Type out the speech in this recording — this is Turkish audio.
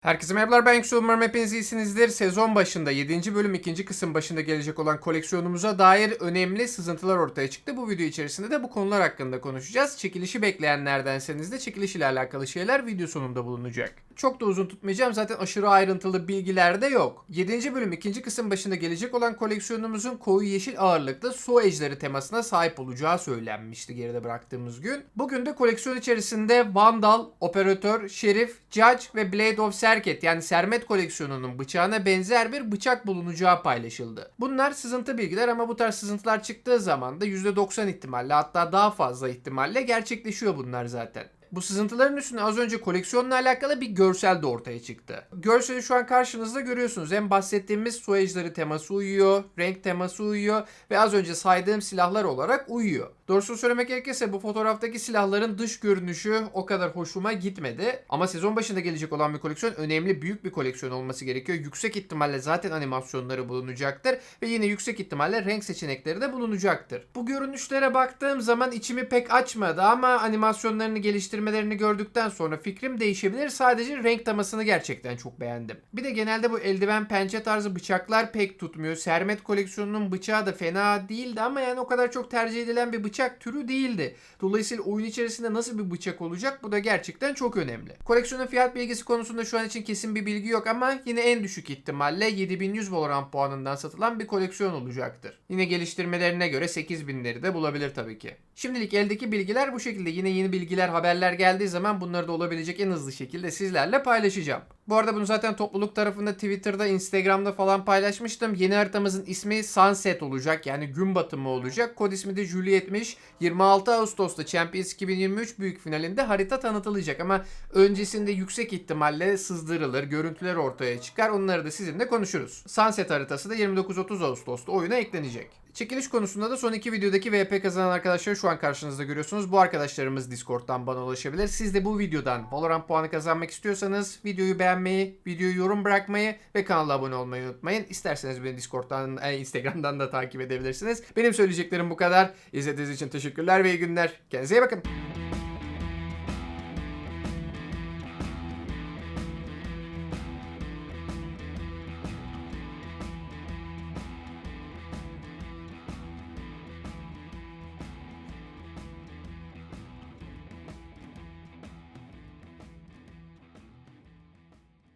Herkese merhabalar ben Yüksel umarım hepiniz iyisinizdir. Sezon başında 7. bölüm 2. kısım başında gelecek olan koleksiyonumuza dair önemli sızıntılar ortaya çıktı. Bu video içerisinde de bu konular hakkında konuşacağız. Çekilişi bekleyenlerdenseniz de çekiliş ile alakalı şeyler video sonunda bulunacak. Çok da uzun tutmayacağım zaten aşırı ayrıntılı bilgiler de yok. 7. bölüm 2. kısım başında gelecek olan koleksiyonumuzun koyu yeşil ağırlıklı su ejderi temasına sahip olacağı söylenmişti geride bıraktığımız gün. Bugün de koleksiyon içerisinde Vandal, Operatör, Şerif, Judge ve Blade of Serket yani Sermet koleksiyonunun bıçağına benzer bir bıçak bulunacağı paylaşıldı. Bunlar sızıntı bilgiler ama bu tarz sızıntılar çıktığı zaman da %90 ihtimalle hatta daha fazla ihtimalle gerçekleşiyor bunlar zaten. Bu sızıntıların üstüne az önce koleksiyonla alakalı bir görsel de ortaya çıktı. Görseli şu an karşınızda görüyorsunuz. Hem bahsettiğimiz su ejderi teması uyuyor, renk teması uyuyor ve az önce saydığım silahlar olarak uyuyor. Doğrusunu söylemek gerekirse bu fotoğraftaki silahların dış görünüşü o kadar hoşuma gitmedi. Ama sezon başında gelecek olan bir koleksiyon önemli büyük bir koleksiyon olması gerekiyor. Yüksek ihtimalle zaten animasyonları bulunacaktır ve yine yüksek ihtimalle renk seçenekleri de bulunacaktır. Bu görünüşlere baktığım zaman içimi pek açmadı ama animasyonlarını geliştirmelerini gördükten sonra fikrim değişebilir. Sadece renk temasını gerçekten çok beğendim. Bir de genelde bu eldiven pençe tarzı bıçaklar pek tutmuyor. Sermet koleksiyonunun bıçağı da fena değildi ama yani o kadar çok tercih edilen bir bıçak türü değildi. Dolayısıyla oyun içerisinde nasıl bir bıçak olacak bu da gerçekten çok önemli. Koleksiyonun fiyat bilgisi konusunda şu an için kesin bir bilgi yok ama yine en düşük ihtimalle 7100 Valorant puanından satılan bir koleksiyon olacaktır. Yine geliştirmelerine göre 8000'leri de bulabilir tabii ki. Şimdilik eldeki bilgiler bu şekilde. Yine yeni bilgiler, haberler geldiği zaman bunları da olabilecek en hızlı şekilde sizlerle paylaşacağım. Bu arada bunu zaten topluluk tarafında Twitter'da, Instagram'da falan paylaşmıştım. Yeni haritamızın ismi Sunset olacak. Yani gün batımı olacak. Kod ismi de Juliet'miş. 26 Ağustos'ta Champions 2023 büyük finalinde harita tanıtılacak ama öncesinde yüksek ihtimalle sızdırılır, görüntüler ortaya çıkar. Onları da sizinle konuşuruz. Sunset haritası da 29-30 Ağustos'ta oyuna eklenecek. Çekiliş konusunda da son iki videodaki VP kazanan arkadaşları şu an karşınızda görüyorsunuz. Bu arkadaşlarımız Discord'dan bana ulaşabilir. Siz de bu videodan Valorant puanı kazanmak istiyorsanız videoyu beğenmeyi, videoyu yorum bırakmayı ve kanala abone olmayı unutmayın. İsterseniz beni Discord'dan, e, Instagram'dan da takip edebilirsiniz. Benim söyleyeceklerim bu kadar. İzlediğiniz için teşekkürler ve iyi günler. Kendinize iyi bakın.